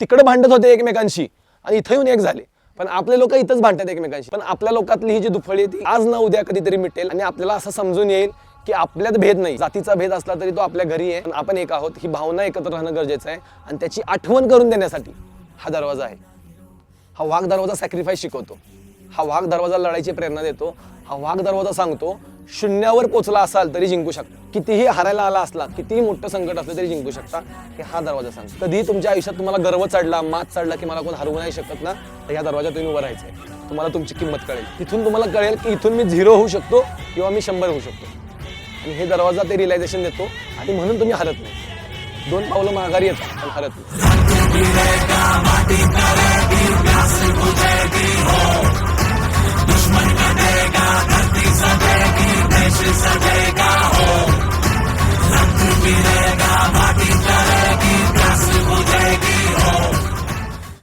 तिकडे भांडत होते एकमेकांशी आणि इथं येऊन एक झाले. पण आपले लोक इथंच भांडतात एकमेकांशी. पण आपल्या लोकातली ही जी दुफळी आहे ती आज ना उद्या कधीतरी मिटेल आणि आपल्याला असं समजून येईल की आपल्यात भेद नाही. जातीचा भेद असला तरी तो आपल्या घरी आहे. पण आपण एक आहोत. ही भावना एकत्र राहणं गरजेचं आहे. आणि त्याची आठवण करून देण्यासाठी हा दरवाजा आहे. हा वाघ दरवाजा सॅक्रिफाईस शिकवतो. हा वाघ दरवाजा लढायची प्रेरणा देतो. हा वाघ दरवाजा सांगतो शून्यावर पोचला असाल तरी जिंकू शकता. कितीही हारायला आला असला कितीही मोठं संकट असलं तरी जिंकू शकता. हे हा दरवाजा सांग कधीही तुमच्या आयुष्यात तुम्हाला गर्व चढला मात चढला की मला कोण हरवू नाही शकत ना तर ह्या दरवाजा तुम्ही उभं राहायचंय. तुम्हाला तुमची किंमत कळेल. तिथून तुम्हाला कळेल की इथून मी झिरो होऊ शकतो किंवा मी शंभर होऊ शकतो. आणि हे दरवाजा ते रिलायझेशन देतो. आणि म्हणून तुम्ही हरत नाही. दोन पावलं माघारी येतात पण हरत नाही.